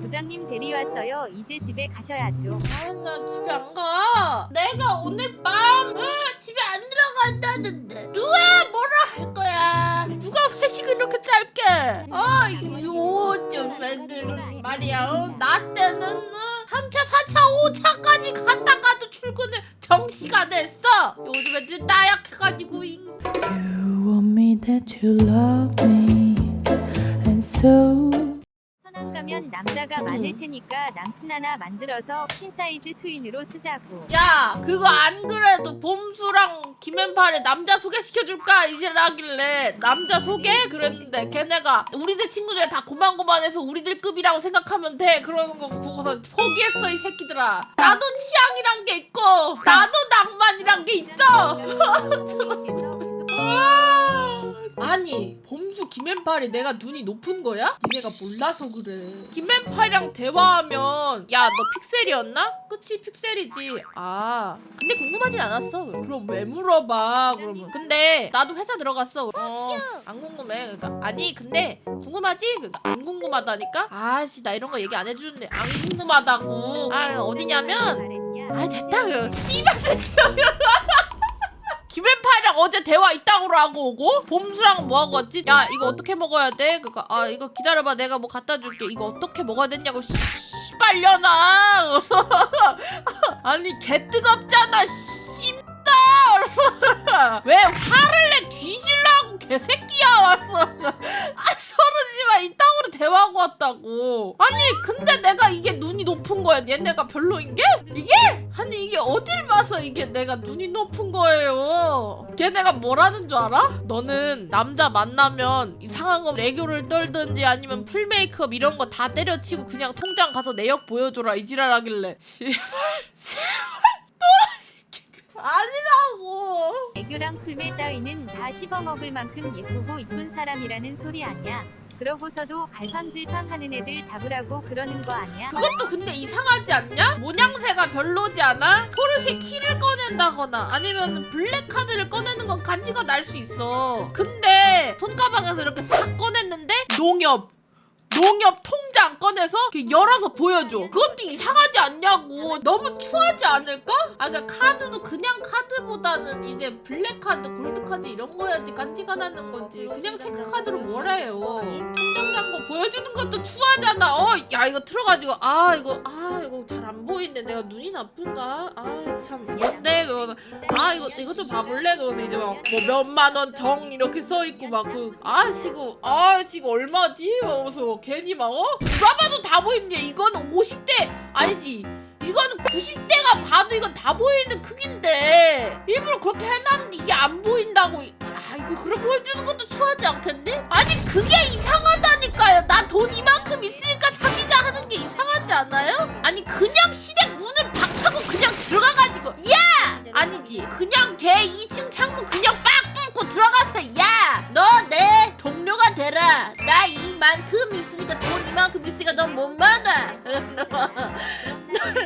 부장님 데리 왔어요. 이제 집에 가셔야죠. 아, 나 집에 안 가. 내가 오늘 밤 어, 집에 안 들어간다는데 누가 뭐라 할 거야? 누가 회식을 이렇게 짧게? 아, 이거 좀 만드는 말이야. 어, 나 때는 어, 3차, 4차, 5차까지 갔다가도 출근을 정시간에 했어. 요즘 애들 나약해가지고 잉. You want me that you love me, and so 선안 가면 남자가 많을 테니까 남친 하나 만들어서 퀸 사이즈 트윈으로 쓰자고. 야 그거 안 그래도 봄수랑 김앤팔에 남자 소개시켜줄까? 이제라길래 남자 소개? 그랬는데 걔네가 우리들 친구들 다 고만고만해서 우리들 급이라고 생각하면 돼. 그러는 거 보고서 포기했어 이 새끼들아. 나도 취향이란 게 있고 나도 낭만이란 게 있어 아니 봄수 김앤팔이 내가 눈이 높은 거야? 니네가 몰라서 그래. 김앤팔이랑 대화하면 야 너 픽셀이었나? 그치 픽셀이지. 아 근데 궁금하진 않았어 그럼. 왜 물어봐 그러면. 근데 나도 회사 들어갔어. 어안 궁금해 그러니까. 아니 근데 궁금하지? 그러니까 안 궁금하다니까? 아씨 나 이런 거 얘기 안 해주는데 안 궁금하다고. 아 어디냐면 아 됐다. 그 씨발 새끼야 김앤팔이랑 어제 대화 이따구로 하고 오고? 봄수랑 뭐 하고 왔지? 야 이거 어떻게 먹어야 돼? 그니까 아 이거 기다려봐. 내가 뭐 갖다 줄게. 이거 어떻게 먹어야 되냐고. 씨발려나 아니 개 뜨겁잖아. 씨다 왜 화를 내 뒤질라고 개새끼야! 그래서 아 서르지마 이따구로 대화하고 왔다고. 아니 근데 내가 이게 눈이 높은 거야. 얘네가 별로인 게? 이게? 아니 이게 어딜 봐서 이게 내가 눈이 높은 거예요. 걔네가 뭐라는 줄 알아? 너는 남자 만나면 이상한 거 애교를 떨든지 아니면 풀 메이크업 이런 거 다 때려치고 그냥 통장 가서 내역 보여줘라 이 지랄하길래 씨발 씨발 아니라고. 애교랑 풀메 따위는 다 씹어먹을 만큼 예쁘고 이쁜 사람이라는 소리 아니야. 그러고서도 갈팡질팡 하는 애들 잡으라고 그러는 거 아니야? 그것도 근데 이상하지 않냐? 모양새가 별로지 않아? 포르쉐 키를 꺼낸다거나 아니면 블랙 카드를 꺼내는 건 간지가 날 수 있어. 근데 손가방에서 이렇게 싹 꺼냈는데 농협 농협 통장 꺼내서 이렇게 열어서 보여줘. 그것도 이상하지 않냐고. 너무 추하지 않을까? 아, 그러니까 카드도 그냥 카드보다는 이제 블랙 카드, 골드 카드 이런 거야지 간지가 나는 거지. 그냥 체크 카드로 뭘 해요? 통장 잔고 보여주는 것도 추하잖아. 어, 야 이거 틀어가지고 아 이거 아 이거 잘 안 보이는데 내가 눈이 나쁜가? 아 참 뭔데? 그러서 아 이거 이거 좀 봐볼래? 그래서 이제 막 뭐 몇만 원 정 이렇게 써 있고 막 그 아 지금 아 지금 얼마지? 그래서 괜히 막 어? 누가 봐도 다 보이는데 이거는 50대 아니지. 이거는 90대가 봐도 이건 다 보이는 크기인데 일부러 그렇게 해놨는데 이게 안 보인다고 아 이거 그래 보여주는 것도 추하지 않겠니? 아니 그게 이상하다니까요 나 돈 이만큼 있으니까 사귀자 하는 게 이상하지 않아요? 아니 그냥 시댁 문을 박차고 그냥 들어가가지고 야! 아니지 그냥 걔 2층 창문 그냥 빡 뚫고 들어가서 만큼 있으니까 돈 이만큼 있으니까 넌못 받아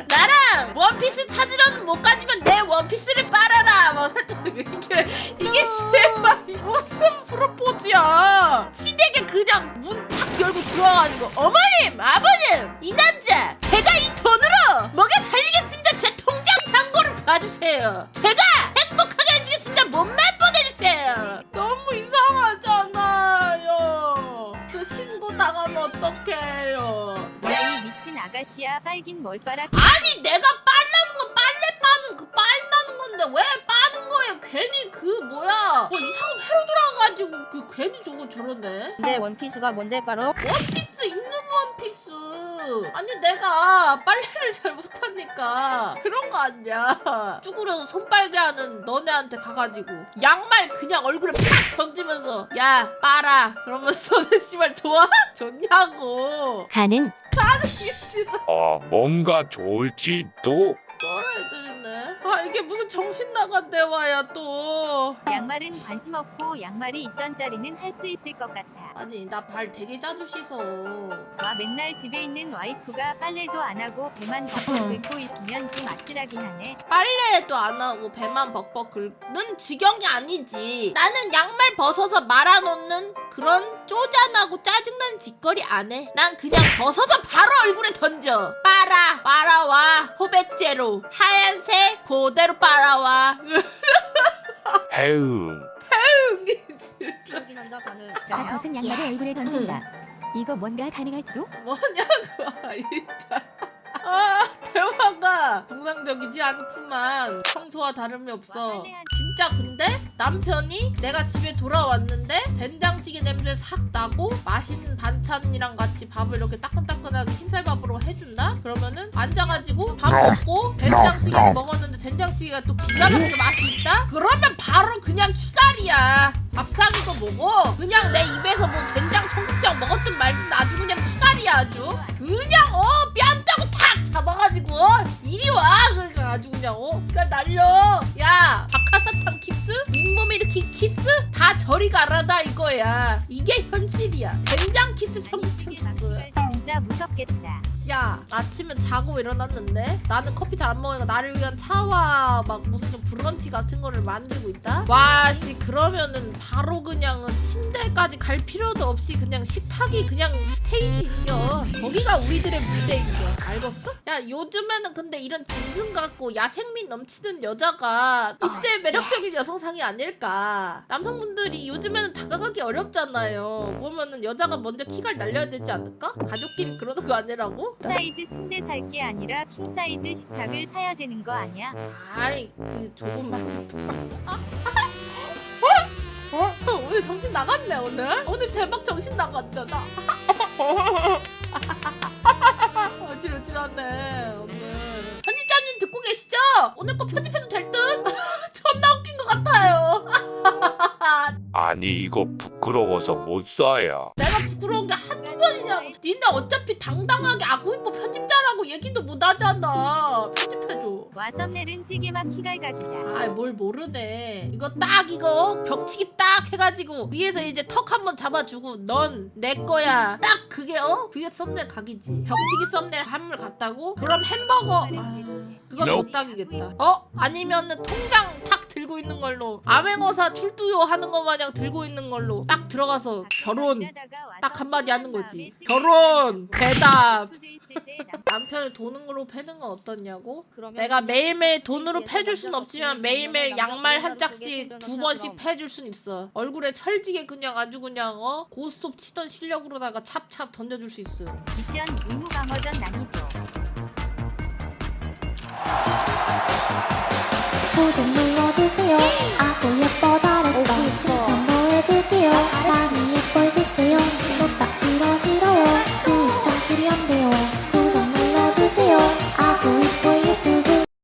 나랑 원피스 찾으러는 못 가지만 내 원피스를 빨아라. 뭐 살짝 이게. 이게 씨발 무슨 프로포즈야. 시댁에 그냥 문탁 열고 들어와가지고 어머님 아버님 이 남자 제가 이 돈으로 먹여 살리겠습니다. 제 통장 잔고를 봐주세요 빨긴 멀바락. 아니 내가 빨라는 건 빨래 빠는 그 빨다는 건데 왜 빠는 거예요? 괜히 그 뭐야 뭐 이상한 회로 돌아가지고 그 괜히 저거 저러네 근데 원피스가 뭔데 바로? 원피스 입는 원피스 아니 내가 빨래를 잘 못하니까 그런 거 아니야 쭈그려서 손빨개 하는 너네한테 가가지고 양말 그냥 얼굴에 팍 던지면서 야 빨아 그러면서 내 씨발 좋아? 좋냐고 가능. 어, 뭔가 썰어 애들 아 이게 무슨 정신 나간 대화야 또. 양말은 관심 없고 양말이 있던 자리는 할 수 있을 것 같아. 아니 나 발 되게 자주 씻어. 와 맨날 집에 있는 와이프가 빨래도 안 하고 배만 덮고 긁고 있으면 좀 아찔하긴 하네. 빨래도 안 하고 배만 벅벅 긁는 지경이 아니지. 나는 양말 벗어서 말아놓는 그런 쪼잔하고 짜증나는 짓거리 안 해. 난 그냥 벗어서 바로 얼굴에 던져 빨아 빨아와 호백제로 하얀색 그대로 빨아와 해응. 나 벗은 양말을 얼굴에 던진다. 이거 뭔가 가능할지도? 뭐냐고 일단 아 대화가 정상적이지 않구만. 평소와 다름이 없어. 진짜 근데 남편이 내가 집에 돌아왔는데 된장찌개 냄새 싹 나고 맛있는 반찬이랑 같이 밥을 이렇게 따끈따끈하게 흰쌀밥으로 해준다? 그러면은 앉아가지고 밥 먹고 된장찌개를 먹었는데 된장찌개가 또 기가 막히게 맛이 있다? 그러면 바로 그냥 키갈이야. 밥상이고 뭐고 그냥 내 입에서 뭐 된장 청국장 먹었든 말든 아주 그냥 키갈이야 아주. 그냥 어 잡아 가지고 어, 이리 와! 그러니까 아주 그냥 어? 그냥 날려! 야 박하사탕 키스? 잇몸 이렇게 키스? 다 저리 가라다 이거야. 이게 현실이야. 된장 키스 청국장 키스 막히갈 진짜 무섭겠다. 야 아침에 자고 일어났는데 나는 커피 잘 안 먹으니까 나를 위한 차와 막 무슨 좀 브런치 같은 거를 만들고 있다 와씨 그러면은 바로 그냥 침대까지 갈 필요도 없이 그냥 식탁이 그냥 스테이지인겨 거기가 우리들의 무대인겨 알겠어? 야 요즘에는 근데 이런 짐승 같고 야생미 넘치는 여자가 이시대의 매력적인 여성상이 아닐까 남성분들이 요즘에는 다가가기 어렵잖아요 보면은 여자가 먼저 키갈 날려야 되지 않을까? 가족 끼리 그러는 거 아니라고? 사이즈 침대 살 게 아니라 킹 사이즈 식탁을 사야 되는 거 아니야? 아이 그 조금만 어? 어? 오늘 정신 나갔네 오늘 오늘 대박 정신 나갔다 나 어지러지하네 오늘 편집자님 듣고 계시죠? 오늘 거 편집해도 될 듯? 존나 웃긴 것 같아요 아니 이거 부끄러워서 못 써요. 내가 부끄러운 게 니네 어차피 당당하게 아구이뽀 편집자라고 얘기도 못 하잖아 편집해줘 와 썸네일은 찌개 막히갈 각이다. 아이 뭘 모르네 이거 딱 이거 벽치기 딱 해가지고 위에서 이제 턱 한번 잡아주고 넌 내 거야 딱 그게 어? 그게 썸네일 각이지 벽치기 썸네일 한물 같다고? 그럼 햄버거 아, 그건. 못딱이겠다 어? 아니면은 통장 탁 들고 있는 걸로 암행어사 출두요 하는 것 마냥 들고 있는 걸로 딱 들어가서 결혼 딱 한마디 하는 거지 결혼 대답 남편을 돈으로 패는 건 어떻냐고? 내가 매일매일 돈으로 패줄 순 없지만 매일매일 양말 한 짝씩 두 번씩 패줄 순 있어. 얼굴에 철지게 그냥 아주 그냥 어 고스톱 치던 실력으로다가 찹찹 던져줄 수 있어. 미션 의무 방어전 난이도.